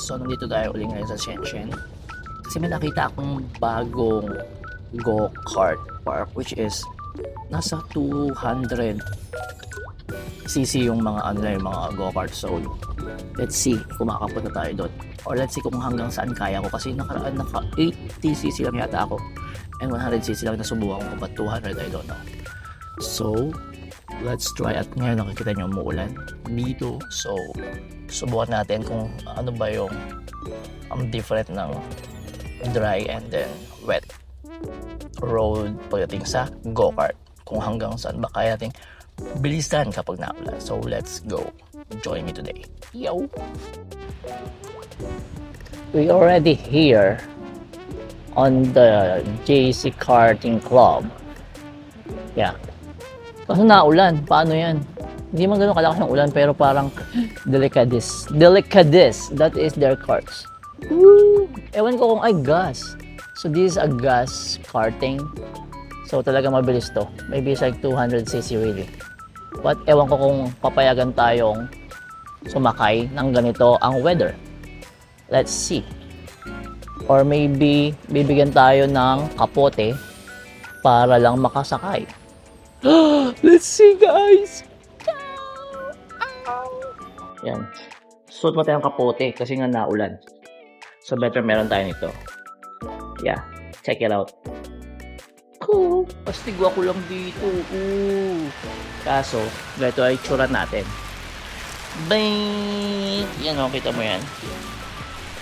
So, nandito tayo uli ngayon sa Shenzhen. Kasi may nakita akong bagong go-kart park which is nasa 200 cc yung mga ano yung mga go-kart. So, let's see kung makakapunta tayo doon. Or let's see kung hanggang saan kaya ko. Kasi nakaraan naka 80cc lang yata ako. And 100cc lang nasubukan ko. But 200 I don't know. So, let's try. At ngayon nakikita nyo umuulan dito. So, subukan natin kung ano ba yung ang different ng dry and then wet road pagdating sa go-kart. Kung hanggang saan ba kaya natin bilisan kapag naulan. So, let's go. Join me today. Yo! We already here on the JC Karting Club. Yeah. Kaso naulan. Paano yan? Hindi man ganun kalakas ng ulan pero parang delicadis. Delicadis. That is their carts. Woo! Ewan ko kung ay gas. So this is a gas karting. So talaga mabilis to. Maybe it's like 200cc really. But ewan ko kung papayagan tayong sumakay ng ganito ang weather. Let's see. Or maybe bibigyan tayo ng kapote para lang makasakay. Let's see guys! Yan. Suot mo tayong kapote kasi nga naulan. So better meron tayo nito. Yeah. Check it out. Cool. Pastigwa ko lang dito. Ooh. Kaso, ganito ay tsura natin. Bang! Yan o, kita mo yan.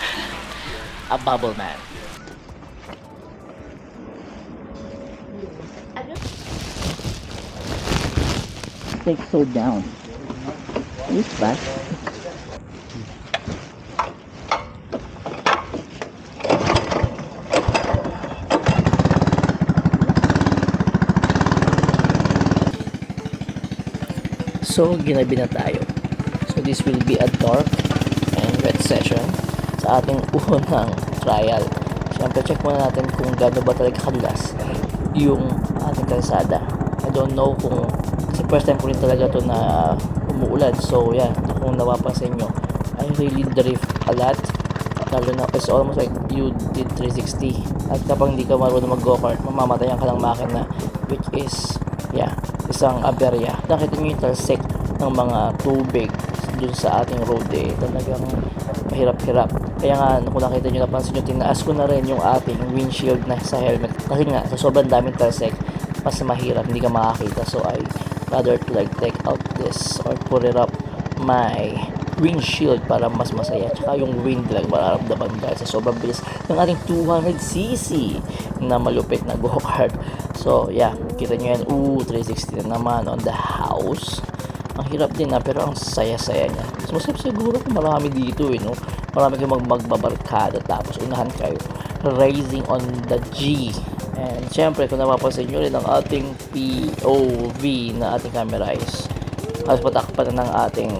A bubble man. Take so down. This back. So, ginabi na tayo. So, this will be a dark and wet session sa ating unang trial. Siyempre, check muna natin kung gaano ba talaga kadulas yung ating kalsada. I don't know kung first time ko rin talaga to na umuulan. So, yeah, kung napapansin nyo, I really drift a lot. Lalo na, it's almost like you did 360. At kapag hindi ka marunong mag-go-kart, mamamatayan ka ng makina, which is, yeah, isang aberya. Nakita nyo yung talsik ng mga tubig dun sa ating road eh. Talagang mahirap-hirap. Kaya nga, kung nakita nyo, napansin nyo, tinaas ko na rin yung ating windshield na sa helmet. Kasi nga, sa sobrang daming talsik, mas mahirap, hindi ka makakita. So, I rather to like take out this or put it up my windshield para mas masaya. Tsaka yung wind lang mararamdaman dahil sa sobrang bilis ng ating 200cc na malupit na go-kart. So, yeah, kita nyo yan. Ooh, 360 na naman on the house. Ang hirap din na, pero ang saya-saya niya. So, masarap siguro kung marami dito eh, no? Marami kayong mag magbabarkada tapos unahan kayo. Racing on the G. And syempre, kung napapansin nyo rin ang ating POV na ating camera is halos patakpan na ng ating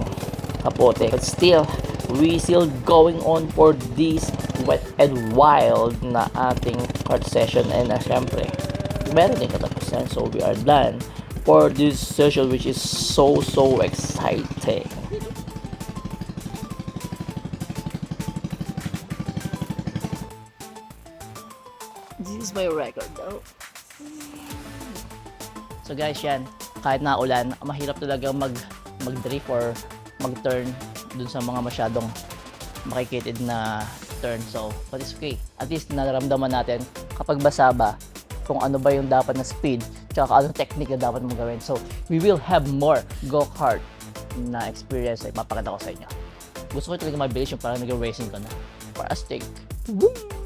kapote. But still, we still going on for this wet and wild na ating kart session. And uh, syempre, meron din katapusan. So, we are done for this session which is so, so exciting. This is my record though. So guys, yan. Kahit na ulan, mahirap talaga mag mag-drift or mag-turn dun sa mga masyadong makikitid na turn. So, but it's okay. At least nararamdaman natin kapag basa ba kung ano ba yung dapat na speed tsaka anong technique na dapat mong gawin. So, we will have more go-kart na experience ay mapakita ko sa inyo. Gusto ko talaga mabilis yung parang nag-racing ka na. For a stake. Woo!